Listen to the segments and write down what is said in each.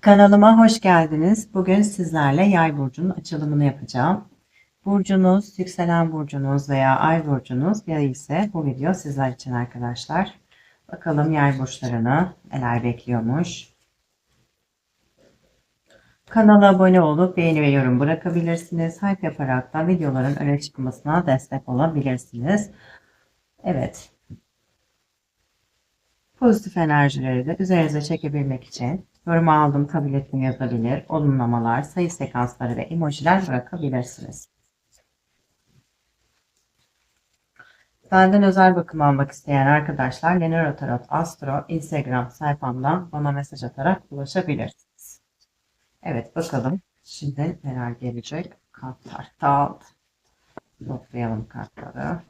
Kanalıma hoş geldiniz. Bugün sizlerle yay burcunun açılımını yapacağım. Burcunuz, yükselen burcunuz veya ay burcunuz ya ise bu video sizler için arkadaşlar. Bakalım yay burçlarını neler bekliyormuş. Kanala abone olup beğeni ve yorum bırakabilirsiniz. Hype yaparak da videoların öne çıkmasına destek olabilirsiniz. Evet. Pozitif enerjileri de üzerinize çekebilmek için yorum aldım, kabul ettim yazabilir, olumlamalar, sayı sekansları ve emojiler bırakabilirsiniz. Benden özel bakım almak isteyen arkadaşlar Lenero Tarot Astro Instagram sayfamdan bana mesaj atarak ulaşabilirsiniz. Evet bakalım şimdi neler gelecek. Kartlar dağıldı. Toplayalım kartları.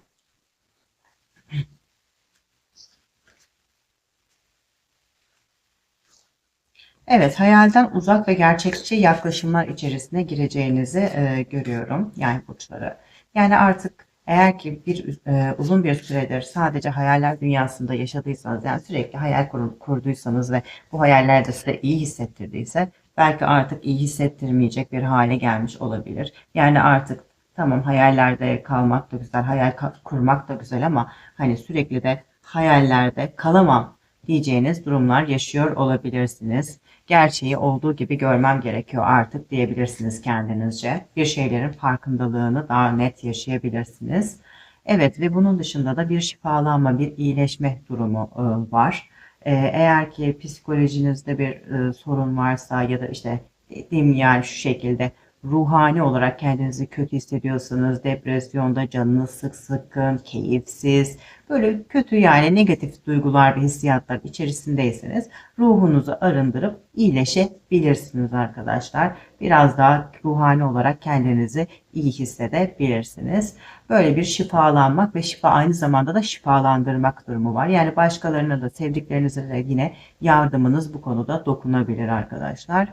Evet, hayalden uzak ve gerçekçi yaklaşımlar içerisine gireceğinizi e, görüyorum. Yani burçları. Yani artık eğer ki bir e, uzun bir süredir sadece hayaller dünyasında yaşadıysanız, yani sürekli hayal kur, kurduysanız ve bu hayaller de size iyi hissettirdiyse, belki artık iyi hissettirmeyecek bir hale gelmiş olabilir. Yani artık tamam hayallerde kalmak da güzel, hayal kurmak da güzel ama hani sürekli de hayallerde kalamam diyeceğiniz durumlar yaşıyor olabilirsiniz gerçeği olduğu gibi görmem gerekiyor artık diyebilirsiniz kendinizce. Bir şeylerin farkındalığını daha net yaşayabilirsiniz. Evet ve bunun dışında da bir şifalanma, bir iyileşme durumu e, var. E, eğer ki psikolojinizde bir e, sorun varsa ya da işte dediğim yani şu şekilde ruhani olarak kendinizi kötü hissediyorsanız, depresyonda canınız sık sıkın, keyifsiz, böyle kötü yani negatif duygular ve hissiyatlar içerisindeyseniz ruhunuzu arındırıp iyileşebilirsiniz arkadaşlar. Biraz daha ruhani olarak kendinizi iyi hissedebilirsiniz. Böyle bir şifalanmak ve şifa aynı zamanda da şifalandırmak durumu var. Yani başkalarına da sevdiklerinize de yine yardımınız bu konuda dokunabilir arkadaşlar.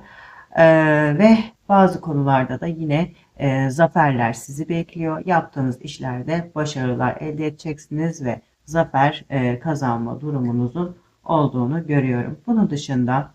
Ee, ve bazı konularda da yine e, zaferler sizi bekliyor. Yaptığınız işlerde başarılar elde edeceksiniz ve zafer e, kazanma durumunuzun olduğunu görüyorum. Bunun dışında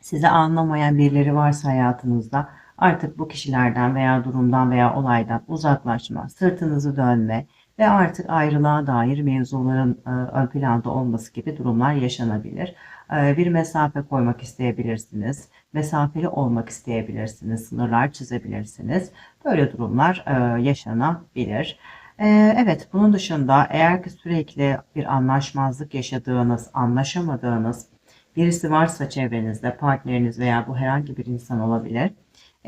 sizi anlamayan birileri varsa hayatınızda artık bu kişilerden veya durumdan veya olaydan uzaklaşma, sırtınızı dönme ve artık ayrılığa dair mevzuların e, ön planda olması gibi durumlar yaşanabilir. E, bir mesafe koymak isteyebilirsiniz. Mesafeli olmak isteyebilirsiniz. Sınırlar çizebilirsiniz. Böyle durumlar e, yaşanabilir. Evet, bunun dışında eğer ki sürekli bir anlaşmazlık yaşadığınız, anlaşamadığınız birisi varsa çevrenizde, partneriniz veya bu herhangi bir insan olabilir.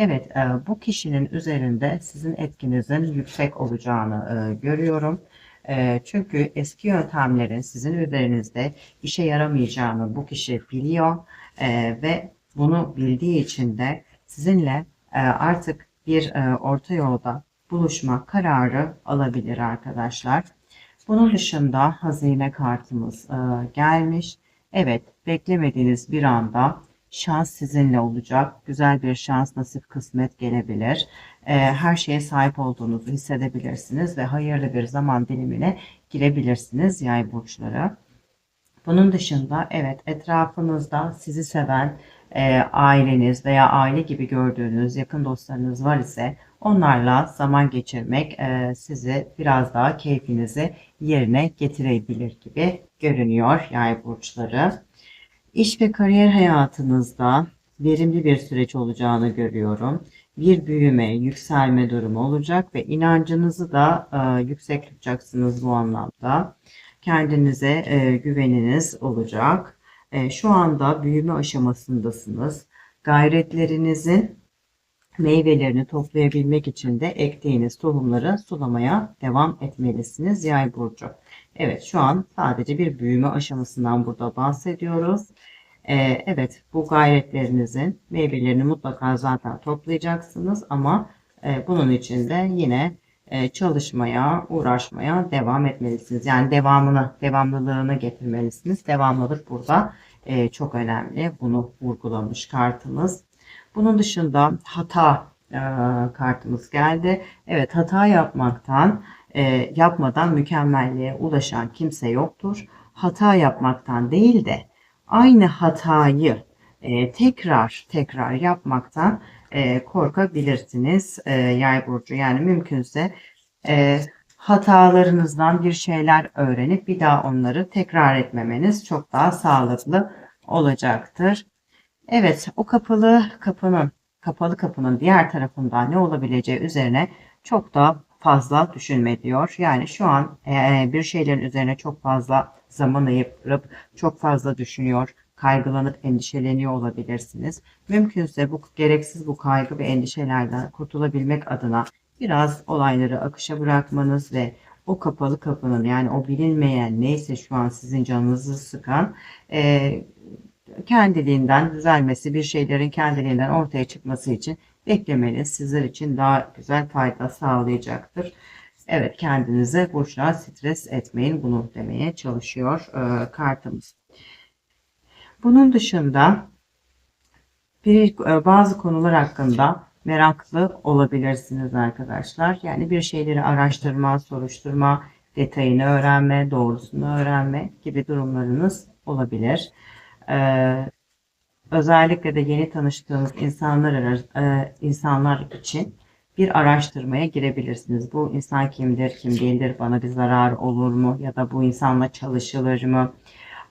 Evet, bu kişinin üzerinde sizin etkinizin yüksek olacağını görüyorum. Çünkü eski yöntemlerin sizin üzerinizde işe yaramayacağını bu kişi biliyor ve bunu bildiği için de sizinle artık bir orta yolda buluşma kararı alabilir arkadaşlar. Bunun dışında hazine kartımız gelmiş. Evet, beklemediğiniz bir anda şans sizinle olacak. Güzel bir şans, nasip, kısmet gelebilir. Ee, her şeye sahip olduğunuzu hissedebilirsiniz ve hayırlı bir zaman dilimine girebilirsiniz yay burçları. Bunun dışında evet etrafınızda sizi seven e, aileniz veya aile gibi gördüğünüz yakın dostlarınız var ise onlarla zaman geçirmek e, sizi biraz daha keyfinizi yerine getirebilir gibi görünüyor yay burçları. İş ve kariyer hayatınızda verimli bir süreç olacağını görüyorum. Bir büyüme, yükselme durumu olacak ve inancınızı da e, yüksek tutacaksınız bu anlamda. Kendinize e, güveniniz olacak. E, şu anda büyüme aşamasındasınız. Gayretlerinizin meyvelerini toplayabilmek için de ektiğiniz tohumları sulamaya devam etmelisiniz yay burcu. Evet şu an sadece bir büyüme aşamasından burada bahsediyoruz. Ee, evet bu gayretlerinizin meyvelerini mutlaka zaten toplayacaksınız ama e, bunun için de yine e, çalışmaya, uğraşmaya devam etmelisiniz. Yani devamını, devamlılığını getirmelisiniz. Devamlılık burada e, çok önemli. Bunu vurgulamış kartımız. Bunun dışında hata e, kartımız geldi. Evet hata yapmaktan e, yapmadan mükemmelliğe ulaşan kimse yoktur. Hata yapmaktan değil de aynı hatayı e, tekrar tekrar yapmaktan e, korkabilirsiniz e, yay burcu. Yani mümkünse e, hatalarınızdan bir şeyler öğrenip bir daha onları tekrar etmemeniz çok daha sağlıklı olacaktır. Evet, o kapalı kapının, kapalı kapının diğer tarafında ne olabileceği üzerine çok daha fazla düşünme diyor. Yani şu an e, bir şeylerin üzerine çok fazla zaman ayırıp çok fazla düşünüyor, kaygılanıp endişeleniyor olabilirsiniz. Mümkünse bu gereksiz bu kaygı ve endişelerden kurtulabilmek adına biraz olayları akışa bırakmanız ve o kapalı kapının yani o bilinmeyen neyse şu an sizin canınızı sıkan e, kendiliğinden düzelmesi, bir şeylerin kendiliğinden ortaya çıkması için beklemeniz sizler için daha güzel fayda sağlayacaktır. Evet kendinize boşuna stres etmeyin bunu demeye çalışıyor e, kartımız. Bunun dışında bir, e, bazı konular hakkında meraklı olabilirsiniz arkadaşlar. Yani bir şeyleri araştırma, soruşturma, detayını öğrenme, doğrusunu öğrenme gibi durumlarınız olabilir. Ee, özellikle de yeni tanıştığınız insanlar e, insanlar için bir araştırmaya girebilirsiniz. Bu insan kimdir, kim değildir, bana bir zarar olur mu ya da bu insanla çalışılır mı?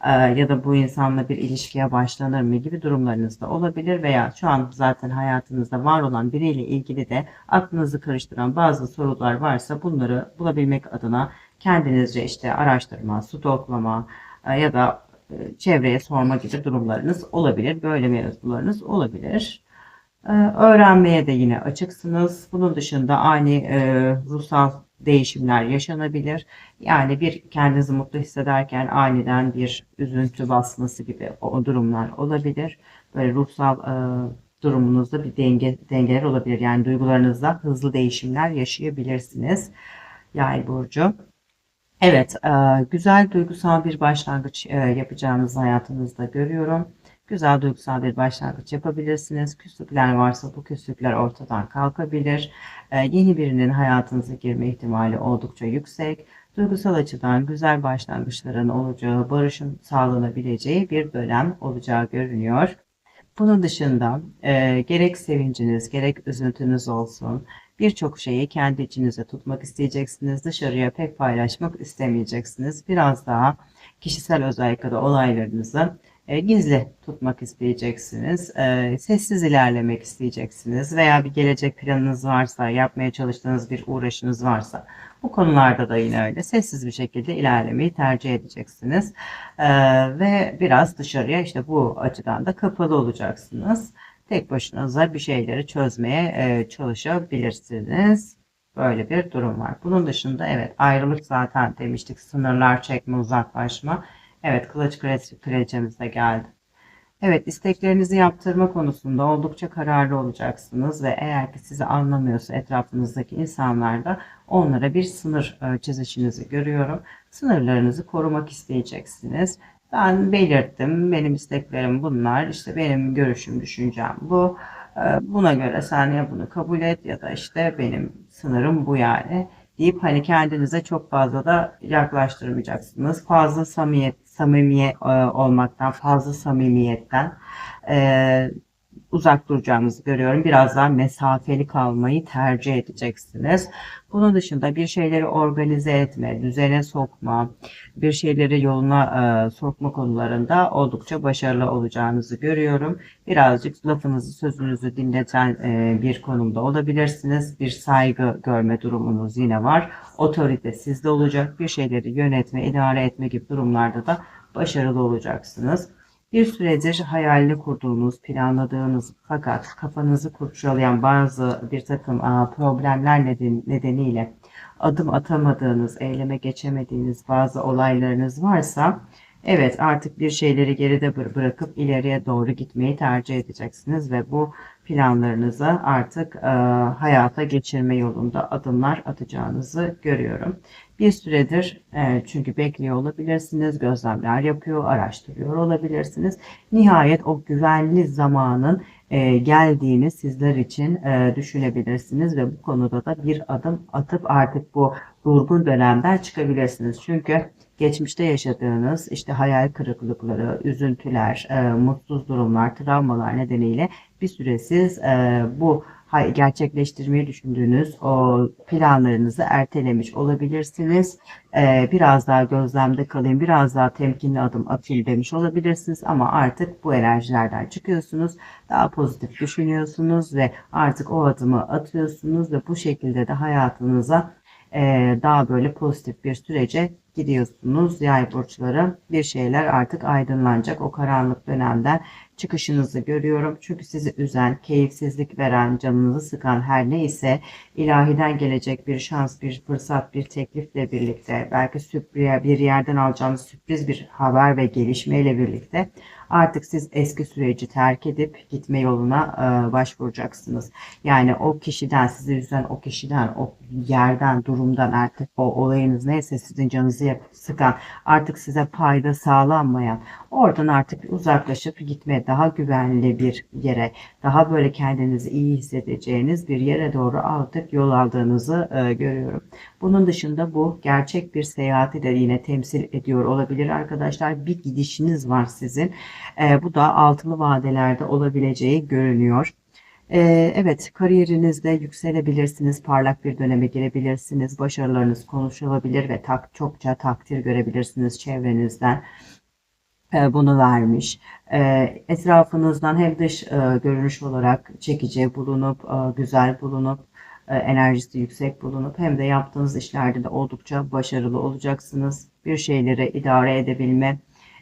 Ee, ya da bu insanla bir ilişkiye başlanır mı gibi durumlarınız da olabilir veya şu an zaten hayatınızda var olan biriyle ilgili de aklınızı karıştıran bazı sorular varsa bunları bulabilmek adına kendinizce işte araştırma, stoklama e, ya da e, çevreye sorma gibi durumlarınız olabilir. Böyle mevzularınız olabilir. E, öğrenmeye de yine açıksınız. Bunun dışında ani ruhsal değişimler yaşanabilir. Yani bir kendinizi mutlu hissederken aniden bir üzüntü basması gibi o durumlar olabilir. Böyle ruhsal e, durumunuzda bir denge dengeler olabilir. Yani duygularınızda hızlı değişimler yaşayabilirsiniz. Yay burcu. Evet, e, güzel duygusal bir başlangıç e, yapacağınızı hayatınızda görüyorum. Güzel duygusal bir başlangıç yapabilirsiniz. Küslükler varsa bu küslükler ortadan kalkabilir. Ee, yeni birinin hayatınıza girme ihtimali oldukça yüksek. Duygusal açıdan güzel başlangıçların olacağı, barışın sağlanabileceği bir dönem olacağı görünüyor. Bunun dışında e, gerek sevinciniz, gerek üzüntünüz olsun, birçok şeyi kendi içinize tutmak isteyeceksiniz. Dışarıya pek paylaşmak istemeyeceksiniz. Biraz daha kişisel özellikle de olaylarınızı e, gizli tutmak isteyeceksiniz. E, sessiz ilerlemek isteyeceksiniz veya bir gelecek planınız varsa, yapmaya çalıştığınız bir uğraşınız varsa bu konularda da yine öyle sessiz bir şekilde ilerlemeyi tercih edeceksiniz. E, ve biraz dışarıya işte bu açıdan da kapalı olacaksınız. Tek başınıza bir şeyleri çözmeye çalışabilirsiniz. Böyle bir durum var. Bunun dışında evet ayrılık zaten demiştik. Sınırlar çekme, uzaklaşma. Evet kılıç kraliçemiz de geldi. Evet isteklerinizi yaptırma konusunda oldukça kararlı olacaksınız ve eğer ki sizi anlamıyorsa etrafınızdaki insanlar da onlara bir sınır e, çizişinizi görüyorum. Sınırlarınızı korumak isteyeceksiniz. Ben belirttim benim isteklerim bunlar işte benim görüşüm düşüncem bu. E, buna göre sen ya bunu kabul et ya da işte benim sınırım bu yani deyip hani kendinize çok fazla da yaklaştırmayacaksınız. Fazla samimiyet samimiye e, olmaktan, fazla samimiyetten e, uzak duracağınızı görüyorum. Biraz daha mesafeli kalmayı tercih edeceksiniz. Bunun dışında bir şeyleri organize etme, düzene sokma, bir şeyleri yoluna e, sokma konularında oldukça başarılı olacağınızı görüyorum. Birazcık lafınızı, sözünüzü dinleten e, bir konumda olabilirsiniz. Bir saygı görme durumunuz yine var. Otorite sizde olacak. Bir şeyleri yönetme, idare etme gibi durumlarda da başarılı olacaksınız. Bir süredir hayalini kurduğunuz, planladığınız fakat kafanızı kurcalayan bazı bir takım problemler neden, nedeniyle adım atamadığınız, eyleme geçemediğiniz bazı olaylarınız varsa evet artık bir şeyleri geride bırakıp ileriye doğru gitmeyi tercih edeceksiniz ve bu planlarınızı artık e, hayata geçirme yolunda adımlar atacağınızı görüyorum. Bir süredir e, çünkü bekliyor olabilirsiniz, gözlemler yapıyor, araştırıyor olabilirsiniz. Nihayet o güvenli zamanın e, geldiğini sizler için e, düşünebilirsiniz ve bu konuda da bir adım atıp artık bu durgun dönemden çıkabilirsiniz. Çünkü geçmişte yaşadığınız işte hayal kırıklıkları, üzüntüler, e, mutsuz durumlar, travmalar nedeniyle bir süre siz e, bu gerçekleştirmeyi düşündüğünüz o planlarınızı ertelemiş olabilirsiniz. E, biraz daha gözlemde kalayım, biraz daha temkinli adım atayım demiş olabilirsiniz ama artık bu enerjilerden çıkıyorsunuz. Daha pozitif düşünüyorsunuz ve artık o adımı atıyorsunuz ve bu şekilde de hayatınıza e, daha böyle pozitif bir sürece gidiyorsunuz. Yay burçları bir şeyler artık aydınlanacak. O karanlık dönemden çıkışınızı görüyorum. Çünkü sizi üzen, keyifsizlik veren, canınızı sıkan her neyse ilahiden gelecek bir şans, bir fırsat, bir teklifle birlikte belki sürpriz bir yerden alacağınız sürpriz bir haber ve gelişmeyle birlikte artık siz eski süreci terk edip gitme yoluna e, başvuracaksınız. Yani o kişiden, sizi üzen o kişiden, o yerden, durumdan artık o olayınız neyse sizin canınızı sıkan, artık size fayda sağlanmayan, oradan artık uzaklaşıp gitmeye daha güvenli bir yere, daha böyle kendinizi iyi hissedeceğiniz bir yere doğru artık yol aldığınızı e, görüyorum. Bunun dışında bu gerçek bir seyahati de yine temsil ediyor olabilir arkadaşlar. Bir gidişiniz var sizin. E, bu da altılı vadelerde olabileceği görünüyor. Ee, evet, kariyerinizde yükselebilirsiniz, parlak bir döneme girebilirsiniz, başarılarınız konuşulabilir ve tak, çokça takdir görebilirsiniz çevrenizden. Ee, bunu vermiş. Ee, etrafınızdan hem dış e, görünüş olarak çekici bulunup, e, güzel bulunup, e, enerjisi yüksek bulunup hem de yaptığınız işlerde de oldukça başarılı olacaksınız. Bir şeyleri idare edebilme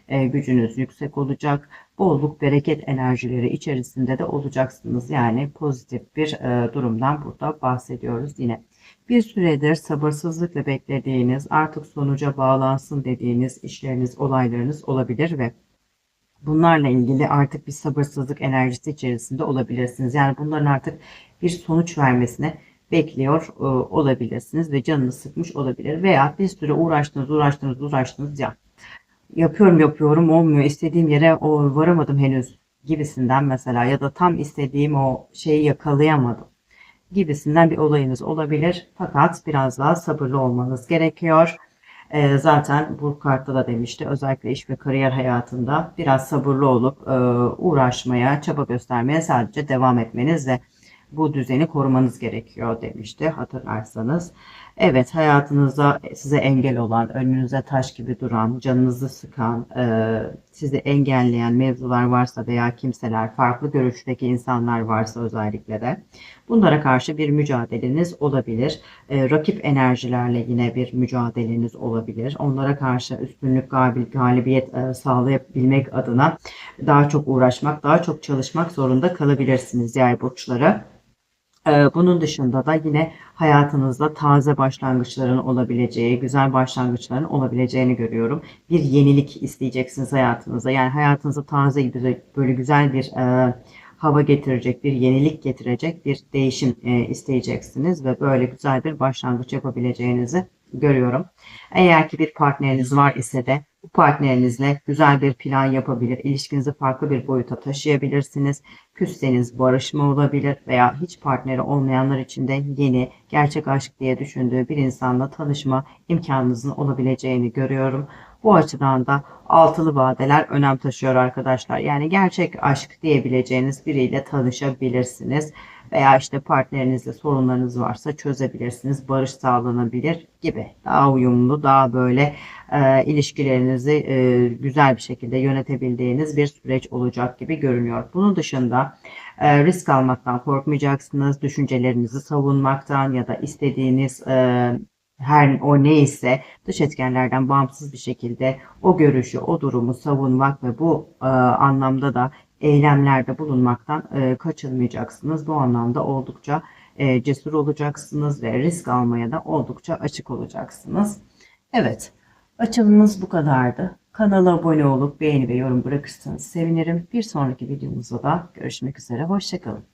e, gücünüz yüksek olacak. Bolluk, bereket enerjileri içerisinde de olacaksınız. Yani pozitif bir e, durumdan burada bahsediyoruz yine. Bir süredir sabırsızlıkla beklediğiniz, artık sonuca bağlansın dediğiniz işleriniz, olaylarınız olabilir ve bunlarla ilgili artık bir sabırsızlık enerjisi içerisinde olabilirsiniz. Yani bunların artık bir sonuç vermesine bekliyor e, olabilirsiniz ve canını sıkmış olabilir veya bir süre uğraştınız, uğraştınız, uğraştınız ya yapıyorum yapıyorum olmuyor istediğim yere o varamadım henüz gibisinden mesela ya da tam istediğim o şeyi yakalayamadım gibisinden bir olayınız olabilir. Fakat biraz daha sabırlı olmanız gerekiyor. Ee, zaten bu kartta da demişti özellikle iş ve kariyer hayatında biraz sabırlı olup e, uğraşmaya, çaba göstermeye sadece devam etmeniz ve bu düzeni korumanız gerekiyor demişti hatırlarsanız. Evet hayatınızda size engel olan, önünüze taş gibi duran, canınızı sıkan, e, sizi engelleyen mevzular varsa veya kimseler, farklı görüşteki insanlar varsa özellikle de bunlara karşı bir mücadeleniz olabilir. E, rakip enerjilerle yine bir mücadeleniz olabilir. Onlara karşı üstünlük, galibiyet e, sağlayabilmek adına daha çok uğraşmak, daha çok çalışmak zorunda kalabilirsiniz yay burçları. Ee, bunun dışında da yine hayatınızda taze başlangıçların olabileceği, güzel başlangıçların olabileceğini görüyorum. Bir yenilik isteyeceksiniz hayatınıza. Yani hayatınıza taze, böyle güzel bir e, hava getirecek, bir yenilik getirecek bir değişim e, isteyeceksiniz ve böyle güzel bir başlangıç yapabileceğinizi görüyorum. Eğer ki bir partneriniz var ise de bu partnerinizle güzel bir plan yapabilir, ilişkinizi farklı bir boyuta taşıyabilirsiniz. Küsseniz barışma olabilir veya hiç partneri olmayanlar için de yeni, gerçek aşk diye düşündüğü bir insanla tanışma imkanınızın olabileceğini görüyorum. Bu açıdan da altılı vadeler önem taşıyor arkadaşlar. Yani gerçek aşk diyebileceğiniz biriyle tanışabilirsiniz veya işte partnerinizle sorunlarınız varsa çözebilirsiniz. Barış sağlanabilir gibi. Daha uyumlu, daha böyle e, ilişkilerinizi e, güzel bir şekilde yönetebildiğiniz bir süreç olacak gibi görünüyor. Bunun dışında e, risk almaktan korkmayacaksınız. Düşüncelerinizi savunmaktan ya da istediğiniz e, her o neyse dış etkenlerden bağımsız bir şekilde o görüşü, o durumu savunmak ve bu e, anlamda da eylemlerde bulunmaktan e, kaçınmayacaksınız. Bu anlamda oldukça e, cesur olacaksınız ve risk almaya da oldukça açık olacaksınız. Evet, açılımımız bu kadardı. Kanala abone olup beğeni ve yorum bırakırsanız sevinirim. Bir sonraki videomuzda da görüşmek üzere. Hoşçakalın.